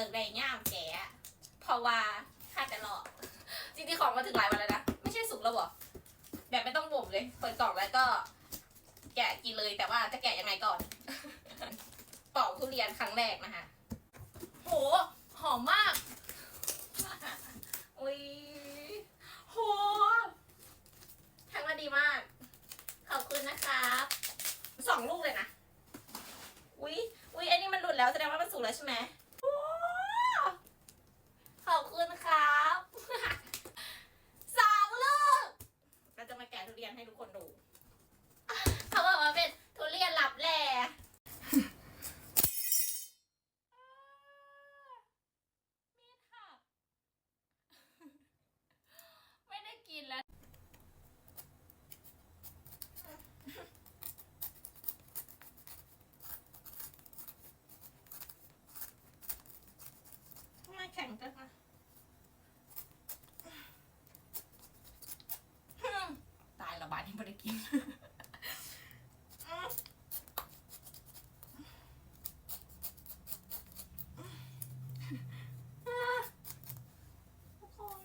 ลิกได้ย่ามแกะเพราะว่าค่าจะรอจริงๆของมาถึงหลายวันแล้วนะไม่ใช่สุกแล้วเหรอแบบไม่ต้องบ่มเลยเปิดกล่องแล้วก็ แกะกินเลยแต่ว่าจะแกะยังไงก่อนปอกทุเรียนครั้งแรกนะคะโห หอมมาก อุ้ยโหทำมาดีมาก ขอบคุณนะครับสองลูกเลยนะ อุ้ยอุ้ยอันนี้มันหลุดแล้วแสดงว่ามันสุกแล้วใช่ไหมโอ้ขอบคุณครับ สองลูกเราจะมาแกะทุเรียนให้ทุกคนดู เขาบอกว่าเป็นทุเรียนหลับแหล่มีดหัก ไม่ได้กินแล้ว ทำไมแข็งจังอะตายและบาทที่ไม่ได้กิน ทุกคน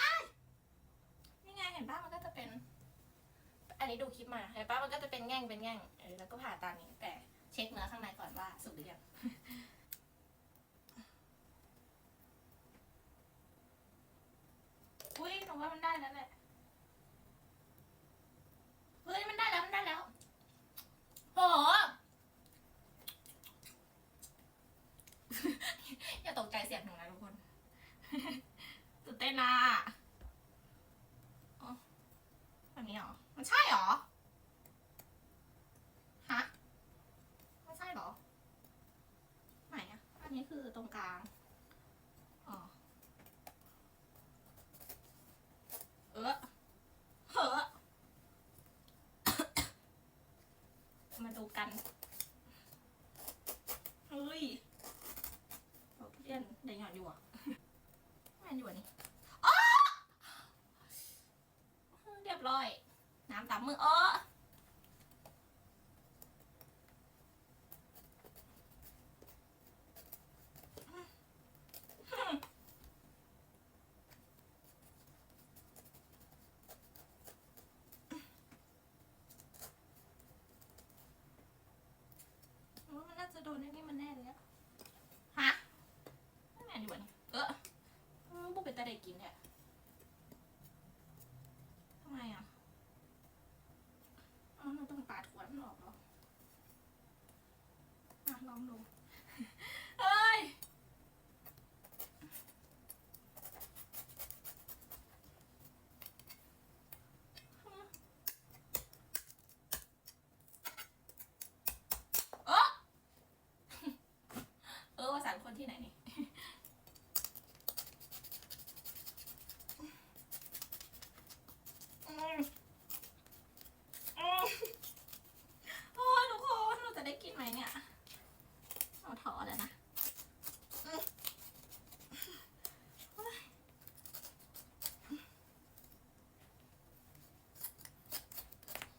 อ้ายนี่ไงเห็นป้ามันก็จะเป็น อันนี้ ดูคลิปมาเห็นป้ามันก็จะเป็นแง่งเป็นแง่งเออแล้วก็ผ่าตามนี้แต่เช็คเนื้อข้างในก่อนว่าสุกหรือยัง อุ้ยหนูว่ามันได้แล้วแหละ เฮ้ยมันได้แล้วมันได้แล้ว โห อย่าตกใจเสียงหนูนะทุกคน ตื่นเต้นนะอ๋อแบบนี้เหรอ มันใช่เหรอ ฮะไม่ใช่เหรอ ไหนอะอันนี้คือตรงกลาง อ๋อ เออเหอะมาดูกั นเฮ้ยเราเรียนได้หยอดอยู่อะแม่นอยู่อะนี่อ้อเรียบร้อย น้ำตามมือเออว่ามันน่า จะโดนไอ้นี่มันแน่เลยอะฮะไม่แม่นอยู่อะนี่เออเออบุกเป็นตาเด็กกินเนี่ยทำไมอะ อ๋อเราต้องปาดหัวมันออกเหรอ อะ ลองดู เฮ้ย เออเออวสันต์คนที่ไหนนี่ อืมอืม โอ้ยทุกคนเราจะได้กินไหมเนี่ยเอาถอแล้วนะอืมโอ้ย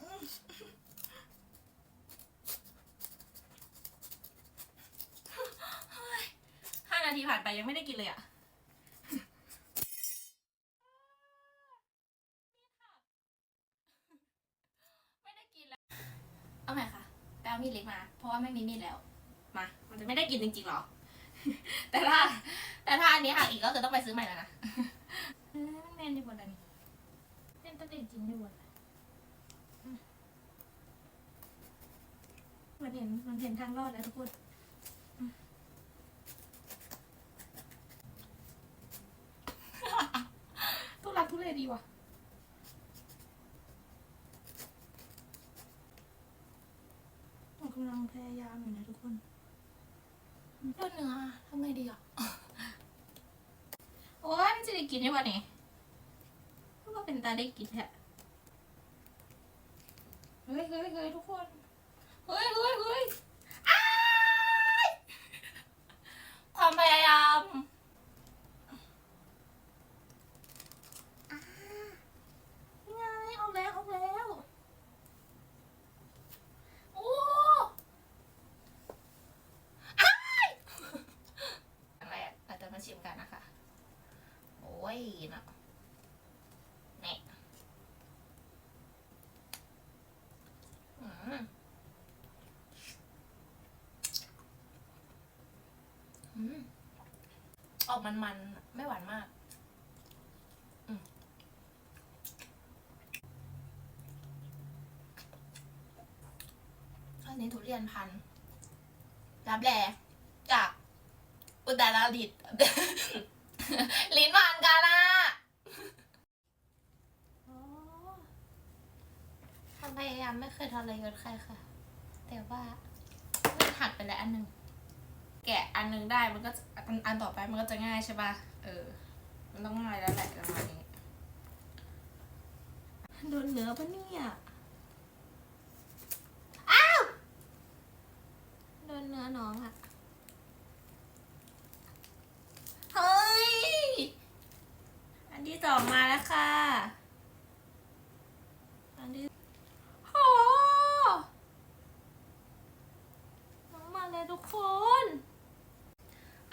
อืมโอ้ยห้านาที ผ่านไปยังไม่ได้กินเลยอะไม่ได้กินแล้วเอาใหม่ค่ะไปเอามีดเล็กมา เพราะว่าไม่มีมีดแล้ว มา มันจะไม่ได้กินจริงๆหรอ แต่ถ้า แต่ถ้าอันนี้หักอีกก็คือต้องไปซื้อใหม่แล้วนะเอ้ยมันแมนดีกว่าอันนี้เป็นตัวเด็กจริงดีกว่าอืมมันเห็นมันเห็นทางรอดแล้วทุกคนอืมทุลักทุเล ดีว่ะเรากำลังพยายามอยู่นะทุกคนเลือดเนื้อทำไงดีอะ โอ้ยมันจะได้กินได้ปะเนี่ยก็เป็นตาได้กินแหละเฮ้ยเฮ้ยเฮ้ยทุกคน เฮ้ยเฮ้ยเฮ้ยอ้ายความพยายามอ่านี่ไงเอาแล้วเอาแล้ว โอ้อ้าย อกมันๆ ไม่หวานมากอืมอันนี้ทุเรียนพันธุ์รับแลจากอุตรดิตถ์ลิ้นหวานกันอะอ๋อความพยายามไม่เคยทรยศใครค่ะ แต่ว่ามันหักไปแล้วอันหนึ่ง แกะอันหนึงได้มันก็จะอันอันต่อไปมันก็จะง่ายใช่ปะเออ มันต้องง่ายแล้วแหละประมาณนี้โดนเนื้อปะเนี่ย อ้าว โดนเนื้อน้องอะเฮ้ย อันที่สองมาแล้วค่ะ อันที่โอ้น้องมาเลยทุกคน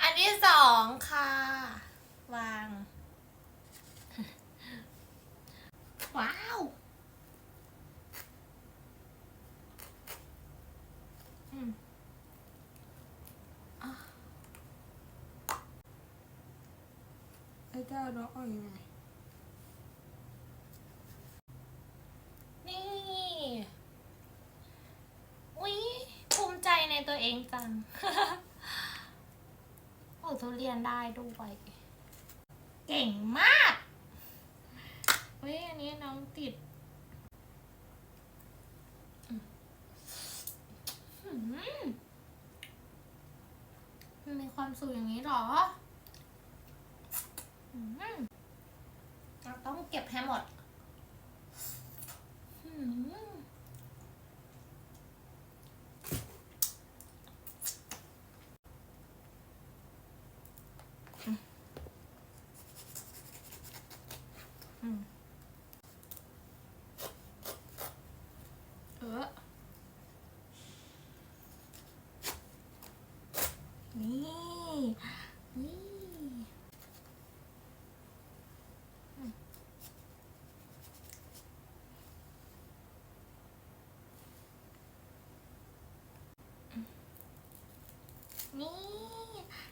อันที่สองค่ะ วาง ว้าวอืมอะไอ้เจ้าน้องเอายังไงนี่อุ๊ยภูมิใจในตัวเองจัง โอ้ทุเรียนได้ด้วย เก่งมาก ฮ้ยอันนี้น้องติดมันมีความสุขอย่างนี้หรอเราต้องเก็บให้หมดอืม อืมเออ นี่ นี่อืม นี่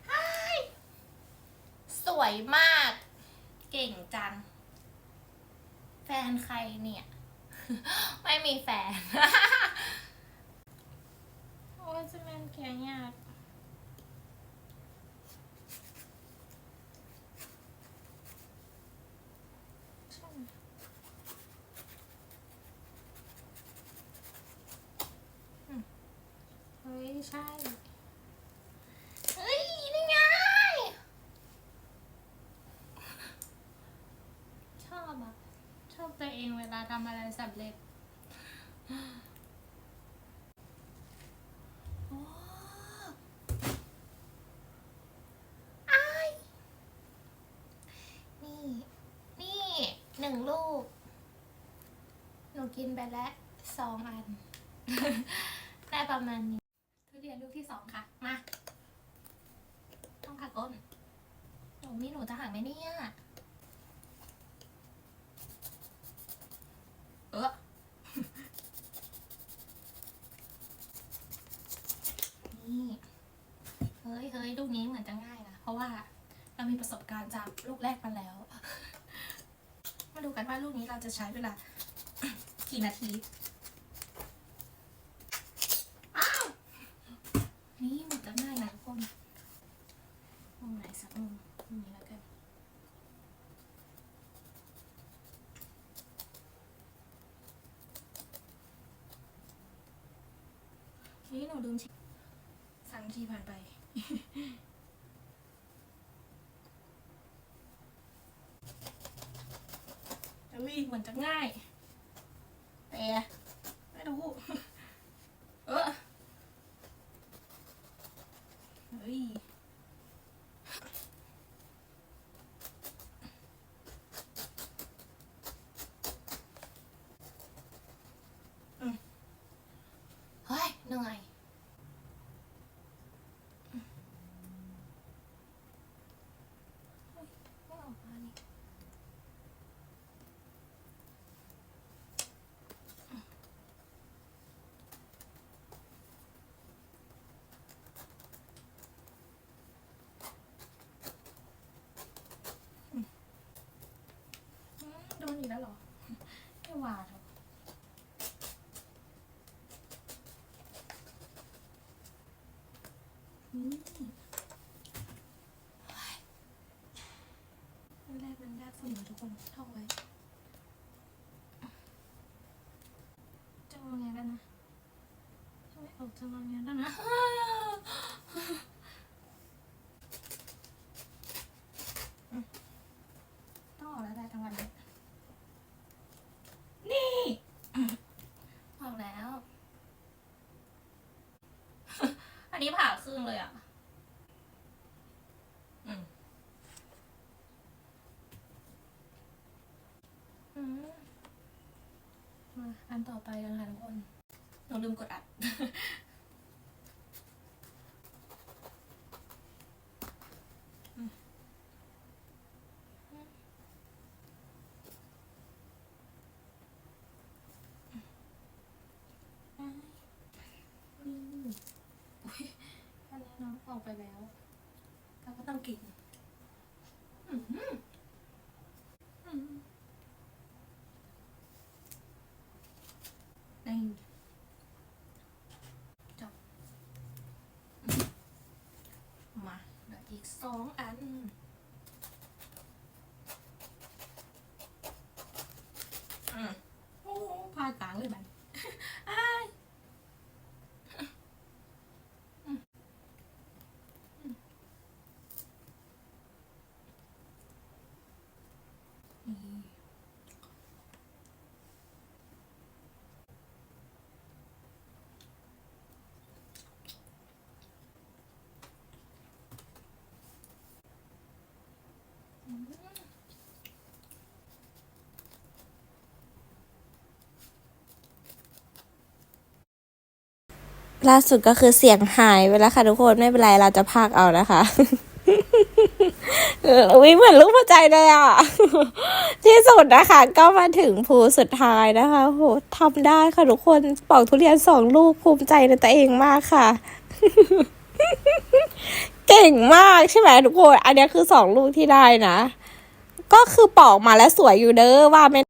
ไฮสวยมาก เก่งจัง แฟนใครเนี่ย ไม่มีแฟน โอ้ยจะเป็นแข็งยากใช่ไหมอืมเฮ้ย ใช่ เฮ้ย นี่ไง ชอบอะ ชอบตัว เองเวลาทำอะไรสำเร็จโอ้อายนี่ นี่หนึ่งลูก หนูกินไปแล้วสองอัน ได้ประมาณนี้ ทุเรียนลูกที่สองค่ะ มา ต้องขัดก้นหนูมีหนูจะหักไหมเนี่ย เออ นี่ เฮ้ยเฮ้ยลูกนี้เหมือนจะง่ายนะ เพราะว่าเรามีประสบการณ์จากลูกแรกมาแล้ว มาดู กันว่าลูกนี้เราจะใช้เวลากี่นาทีอ้าวนี่หมือนจะง่ายนะทุกคนมุมไหนสักมุมมุมนี้แล้วกันนี่หนูลืมสั่งทีผ่านไป อุ้ยเหมือนจะง่าย แต่ไม่รู้เออเฮ้ย อืมเฮ้ย เหนื่อยเฮ้ยไม่ออกมานี่ อีกแล้วเหรอแค่วาดถอะอืมอันแรกมันยากเสมอทุกคนท่องไว้จะงอแงแล้วนะจะไม่ออกจะงอแงแล้วนะ ต้องออกแล้วได้ทั้งวันเลย นี่ ออกแล้ว อั นนี้ผ่าครึ่งเลยอะอืมอืมมาอันต่อไปกันค่ะทุกคนหนูลืมกดอัด อืมอุ๊ยอัน ออกไปแล้วเราก็ต้องกินอืมอืมนี่จบมาเหลืออีกสองอัน อืมโอ้พากลางเลยมัน อ้าย นี่ ล่าสุดก็คือเสียงหายไปแล้วค่ะทุกคนไม่เป็นไรเราจะพากเอานะคะอุ้ยเหมือนรูปหัวใจเลยอะ ที่สุดนะคะ ก็มาถึงภูสุดท้ายนะคะโหทำได้ค่ะทุกคนปอกทุเรียนสองลูกภูมิใจในตัวเองมากค่ะ เก่งมากใช่ไหมทุกคน อันนี้คือสองลูกที่ได้นะ ก็คือปอกมาแล้วสวยอยู่เด้อว่าไม่